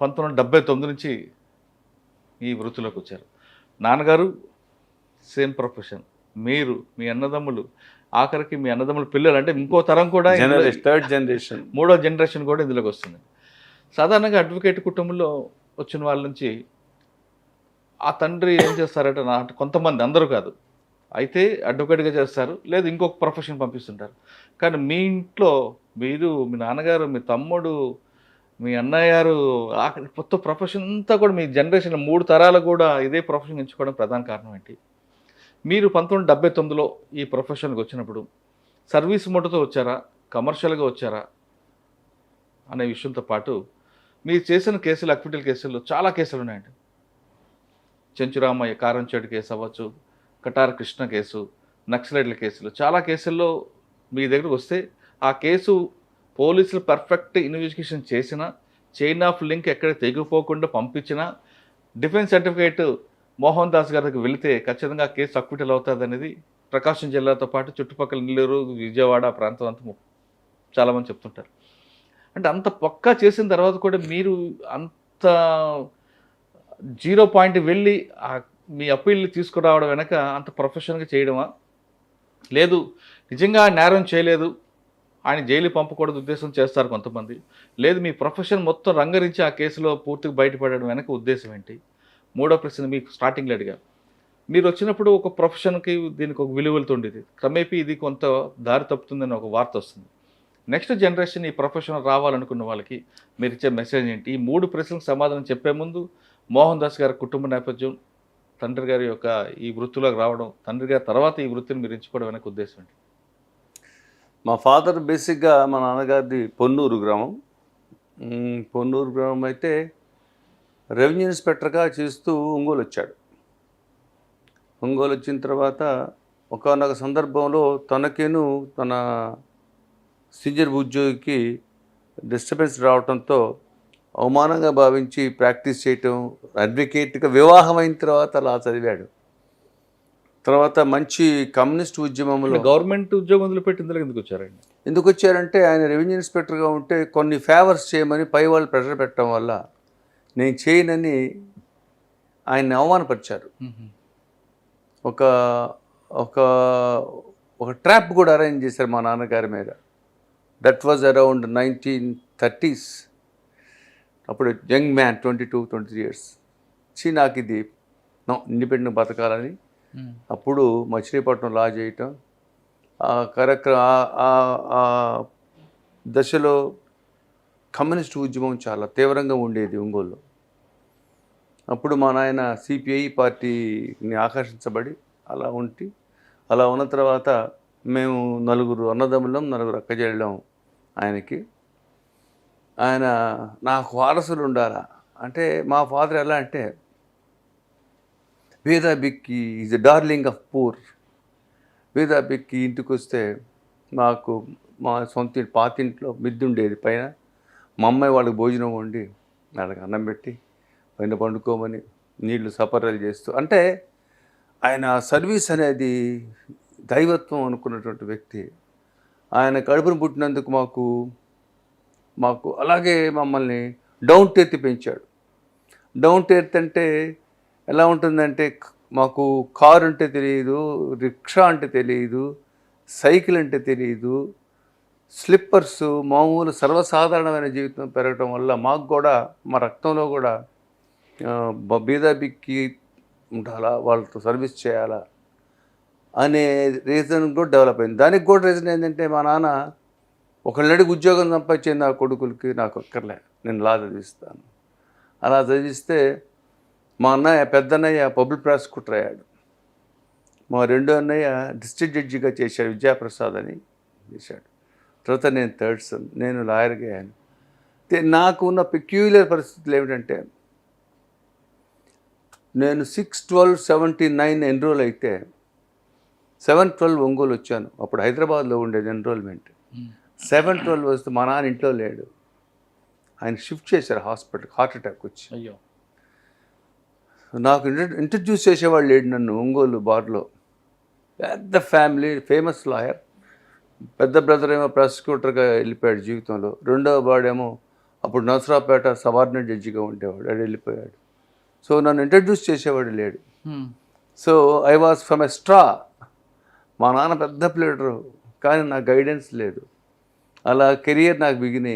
పంతొమ్మిది వందల డెబ్బై తొమ్మిది నుంచి ఈ వృత్తిలోకి వచ్చారు. నాన్నగారు సేమ్ ప్రొఫెషన్. మీరు మీ అన్నదమ్ములు ఆఖరికి మీ అన్నదమ్ముల పిల్లలు అంటే ఇంకో తరం కూడా థర్డ్ జనరేషన్ మూడో జనరేషన్ కూడా ఇందులోకి వస్తుంది. సాధారణంగా అడ్వకేట్ కుటుంబంలో వచ్చిన వాళ్ళ నుంచి ఆ తండ్రి ఏం చేస్తారంటే నా కొంతమంది అందరూ కాదు. అయితే అడ్వకేట్గా చేస్తారు లేదు ఇంకొక ప్రొఫెషన్ పంపిస్తుంటారు. కానీ మీ ఇంట్లో మీరు మీ నాన్నగారు మీ తమ్ముడు మీ అన్నయ్య గారు కొత్త మొత్తం ప్రొఫెషన్ అంతా కూడా మీ జనరేషన్ మూడు తరాలు కూడా ఇదే ప్రొఫెషన్ ఎంచుకోవడం ప్రధాన కారణం ఏంటి? మీరు పంతొమ్మిది డెబ్బై తొమ్మిదిలో ఈ ప్రొఫెషన్కి వచ్చినప్పుడు సర్వీస్ మోటతో వచ్చారా? కమర్షియల్గా వచ్చారా? అనే విషయంతో పాటు మీరు చేసిన కేసులు అక్విటల్ కేసుల్లో చాలా కేసులు ఉన్నాయండి. చెంచురామయ్య కారంచేడు కేసు అవ్వచ్చు కటార్ కృష్ణ కేసు నక్సలైట్ల కేసులు చాలా కేసుల్లో మీ దగ్గరకు వస్తే ఆ కేసు పోలీసులు పర్ఫెక్ట్ ఇన్వెస్టిగేషన్ చేసినా చైన్ ఆఫ్ లింక్ ఎక్కడ తెగిపోకుండా పంపించినా డిఫెన్స్ సర్టిఫికేట్ మోహన్ దాస్ గారికి వెళితే ఖచ్చితంగా కేసు అక్విటల్ అవుతుంది అనేది ప్రకాశం జిల్లాతో పాటు చుట్టుపక్కల నెల్లూరు విజయవాడ ప్రాంతం అంతా చాలామంది చెప్తుంటారు. అంటే అంత పక్కా చేసిన తర్వాత కూడా మీరు అంత జీరో పాయింట్ వెళ్ళి మీ అప్పీల్ తీసుకురావడం వెనక అంత ప్రొఫెషనల్గా చేయడమా? లేదు నిజంగా నేరం చేయలేదు. ఆయన జైలు పంపకూడదు ఉద్దేశం చేస్తారు కొంతమంది. లేదు మీ ప్రొఫెషన్ మొత్తం రంగరించి ఆ కేసులో పూర్తిగా బయటపడడం వెనక ఉద్దేశం ఏంటి? మూడో ప్రశ్న మీకు స్టార్టింగ్లో అడిగా మీరు వచ్చినప్పుడు ఒక ప్రొఫెషన్కి దీనికి ఒక విలువలతో ఉండేది. క్రమేపీ ఇది కొంత దారి తప్పుతుందని ఒక వార్త వస్తుంది. నెక్స్ట్ జనరేషన్ ఈ ప్రొఫెషన్ రావాలనుకున్న వాళ్ళకి మీరు ఇచ్చే మెసేజ్ ఏంటి? ఈ మూడు ప్రశ్నలకు సమాధానం చెప్పే ముందు మోహన్ దాస్ గారి కుటుంబ నేపథ్యం తండ్రి గారి యొక్క ఈ వృత్తిలోకి రావడం తండ్రి గారి తర్వాత ఈ వృత్తిని మీరు ఎంచుకోవడం వెనక ఉద్దేశం ఏంటి? మా ఫాదర్ బేసిక్గా మా నాన్నగారిది పొన్నూరు గ్రామం. పొన్నూరు గ్రామం అయితే రెవెన్యూ ఇన్స్పెక్టర్గా చేస్తూ ఒంగోలు వచ్చాడు. ఒంగోలు వచ్చిన తర్వాత ఒకనొక సందర్భంలో తనకేను తన సీనియర్ ఉద్యోగికి డిస్టర్బెన్స్ రావడంతో అవమానంగా భావించి ప్రాక్టీస్ చేయటం అడ్వకేట్గా వివాహం అయిన తర్వాత అలా చదివాడు. తర్వాత మంచి కమ్యూనిస్ట్ ఉద్యమంలో గవర్నమెంట్ ఉద్యోగం వదిలిపెట్టి ఇందులో ఎందుకు వచ్చారండి? ఎందుకు వచ్చారంటే ఆయన రెవెన్యూ ఇన్స్పెక్టర్గా ఉంటే కొన్ని ఫేవర్స్ చేయమని పై వాళ్ళు ప్రెషర్ పెట్టడం వల్ల నేను చేయనని ఆయన్ని అవమానపరిచారు. ఒక ఒక ఒక ట్రాప్ కూడా అరేంజ్ చేశారు మా నాన్నగారి మీద. That was around nineteen thirties అప్పుడు young man twenty two twenty three years చి నాకు ఇది నో ఇండిపెండెంట్ బతకాలని Hmm. అప్పుడు మచిలీపట్నం లా చేయటం ఆ కార్యక్రమ ఆ- దశలో కమ్యూనిస్ట్ ఉద్యమం చాలా తీవ్రంగా ఉండేది ఒంగోలులో. అప్పుడు మా నాయన సిపిఐ పార్టీని ఆకర్షించబడి అలా ఉంటి అలా ఉన్న తర్వాత మేము నలుగురు అన్నదమ్ములం నలుగురు అక్కజెళ్ళం ఆయనకి. ఆయన నాకు వారసులు ఉండాలా అంటే మా ఫాదర్ ఎలా అంటే వేదా బిక్కి is the darling of poor. వేదా బిక్కి ఇంటికి వస్తే మాకు మా సొంత ఇంటి- పాతింట్లో మిద్ది ఉండేది పైన మా అమ్మాయి వాళ్ళకి భోజనం వండి వాళ్ళకి అన్నం పెట్టి పైన పండుకోమని నీళ్ళు సపరాలు చేస్తూ అంటే ఆయన సర్వీస్ అనేది దైవత్వం అనుకున్నటువంటి వ్యక్తి. ఆయన కడుపును పుట్టినందుకు మాకు మాకు అలాగే మమ్మల్ని డౌన్ టెర్త్ పెంచాడు. డౌన్ టెర్త్ అంటే ఎలా ఉంటుందంటే మాకు కారు అంటే తెలియదు రిక్షా అంటే తెలియదు సైకిల్ అంటే తెలియదు స్లిప్పర్స్ మామూలు సర్వసాధారణమైన జీవితం పెరగటం వల్ల మాకు కూడా మా రక్తంలో కూడా ఆ, బ- బిక్కి ఉండాలా వాళ్ళతో సర్వీస్ చేయాలా అనే రీజన్ కూడా డెవలప్ అయింది. దానికి కూడా రీజన్ ఏంటంటే మా నాన్న ఒకళ్ళడికి ఉద్యోగం సంపాదించింది నా కొడుకులకి నాకు అక్కర్లే నేను లా చదివిస్తాను. అలా చదివిస్తే మా అన్నయ్య పెద్ద అన్నయ్య పబ్లిక్ ప్రాసిక్యూటర్ అయ్యాడు. మా రెండో అన్నయ్య డిస్ట్రిక్ట్ జడ్జిగా చేశాడు విద్యాప్రసాద్ అని చేశాడు. తర్వాత నేను థర్డ్ సన్ నేను లాయర్గా అయ్యాను. నాకు ఉన్న పెక్యూలర్ పరిస్థితులు ఏమిటంటే నేను six twelve seventy nine enrol అయితే సెవెన్ ట్వెల్వ్ ఒంగోలు వచ్చాను. అప్పుడు హైదరాబాద్లో ఉండేది ఎన్రోల్మెంట్ సెవెన్ ట్వెల్వ్ వస్తే మా నాన్న ఇంట్లో లేడు. ఆయన షిఫ్ట్ చేశారు హాస్పిటల్ హార్ట్ అటాక్ వచ్చి. అయ్యో. నాకు ఇంట్ర ఇంట్రడ్యూస్ చేసేవాళ్ళు లేడు నన్ను ఒంగోలు బార్లో. పెద్ద ఫ్యామిలీ ఫేమస్ లాయర్ పెద్ద బ్రదర్ ఏమో ప్రాసిక్యూటర్గా వెళ్ళిపోయాడు జీవితంలో. రెండవ వాడేమో అప్పుడు నరసరావుపేట సబార్డినేట్ జడ్జిగా ఉండేవాడు. అది వెళ్ళిపోయాడు. సో నన్ను ఇంట్రడ్యూస్ చేసేవాడు లేడు. హ్మ్. So I was from a straw మా నాన్న పెద్ద ప్లేడరు కానీ నాకు గైడెన్స్ లేదు. అలా కెరియర్ నాకు బిగిన్